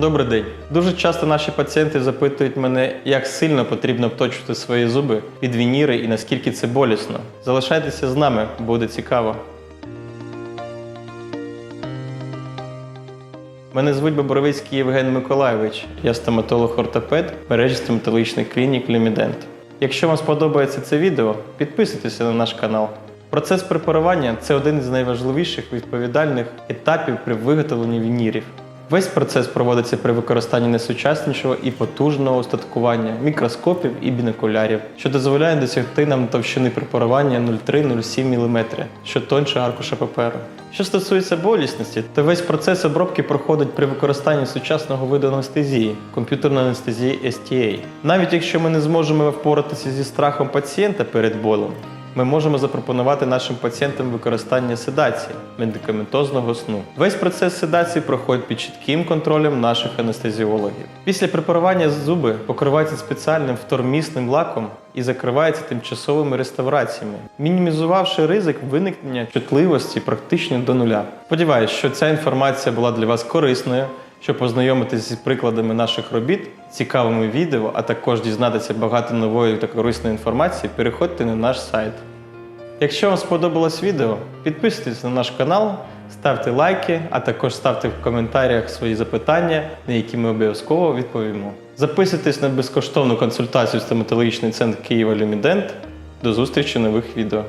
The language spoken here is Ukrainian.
Добрий день. Дуже часто наші пацієнти запитують мене, як сильно потрібно обточувати свої зуби від вініри і наскільки це болісно. Залишайтеся з нами, буде цікаво. Мене звуть Бобровицький Євген Миколайович. Я стоматолог-ортопед мережі стоматологічних клінік Люмідент. Якщо вам сподобається це відео, підписуйтеся на наш канал. Процес препарування це один із найважливіших відповідальних етапів при виготовленні вінірів. Весь процес проводиться при використанні найсучаснішого і потужного устаткування мікроскопів і бінокулярів, що дозволяє досягти нам товщини препарування 0,3-0,7 мм, що тонше аркуша паперу. Що стосується болісності, то весь процес обробки проходить при використанні сучасного виду анестезії комп'ютерної анестезії STA. Навіть якщо ми не зможемо впоратися зі страхом пацієнта перед болем, ми можемо запропонувати нашим пацієнтам використання седації медикаментозного сну. Весь процес седації проходить під чітким контролем наших анестезіологів. Після препарування зуби покриваються спеціальним втормісним лаком і закриваються тимчасовими реставраціями, мінімізувавши ризик виникнення чутливості практично до нуля. Сподіваюсь, що ця інформація була для вас корисною. Щоб познайомитися з прикладами наших робіт, цікавими відео, а також дізнатися багато нової та корисної інформації, переходьте на наш сайт. Якщо вам сподобалось відео, підписуйтесь на наш канал, ставте лайки, а також ставте в коментарях свої запитання, на які ми обов'язково відповімо. Записуйтесь на безкоштовну консультацію стоматологічний центр Києва Люмідент. До зустрічі в нових відео.